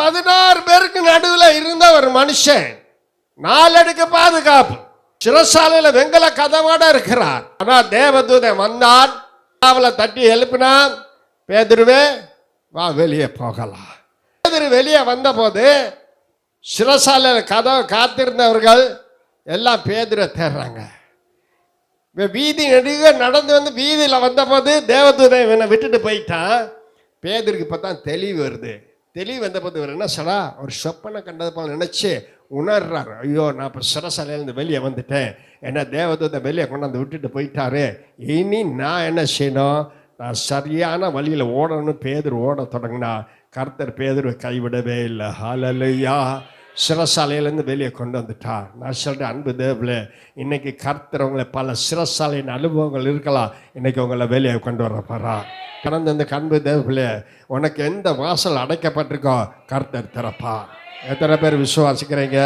பதினாறு பேருக்கு நடுவில் இருந்த ஒரு மனுஷன் நாலடுக்கு பாதுகாப்பு. சிறசாலையில் வெங்கல கதவோட இருக்கிறார். ஆனால் தேவதூதன் வந்தான். அவளை தட்டி எழுப்பினான். பேதுருவே வா வெளியே போகலாம். பேதுரு வெளியே வந்தபோது சிறசாலையில் கதவை காத்திருந்தவர்கள் எல்லாம் பேதுரை தேடுறாங்க வீதி நெடுக நடந்து வந்து வீதியில் வந்தபோது தேவதூதன் இவனை விட்டுட்டு போயிட்டான். பேதருக்கு இப்போ தான் தெளிவு வருது. தெளிவு வந்தபோது இவர் என்ன சடா ஒரு சொப்பனை கண்டது போல நினச்சி உணர்றாரு. ஐயோ நான் இப்போ சிறசாலையிலேருந்து வெளியே வந்துட்டேன். என்ன தேவதூதன் வெளியே கொண்டாந்து விட்டுட்டு போயிட்டாரு. இனி நான் என்ன செய்யணும்? நான் சரியான வழியில் ஓடணும்னு பேதர் ஓட தொடங்கினா கர்த்தர் பேதர் கைவிடவே இல்லை. ஹalleluya. சிறசாலையிலேருந்து வெளியே கொண்டு வந்துட்டா. நான் சொல்கிறேன் அன்பு தேவில் இன்றைக்கி கர்த்தர் உங்களை பல சிறசாலையின் அனுபவங்கள் இருக்கலாம். இன்றைக்கி உங்களை வெளியே கொண்டு வர கடந்த இந்த கண்பு தேவப்பிள்ளைய உனக்கு எந்த வாசல் அடைக்கப்பட்டிருக்கோ கர்த்தர் திறப்பா எத்தனை பேர் விசுவாசிக்கிறீங்க?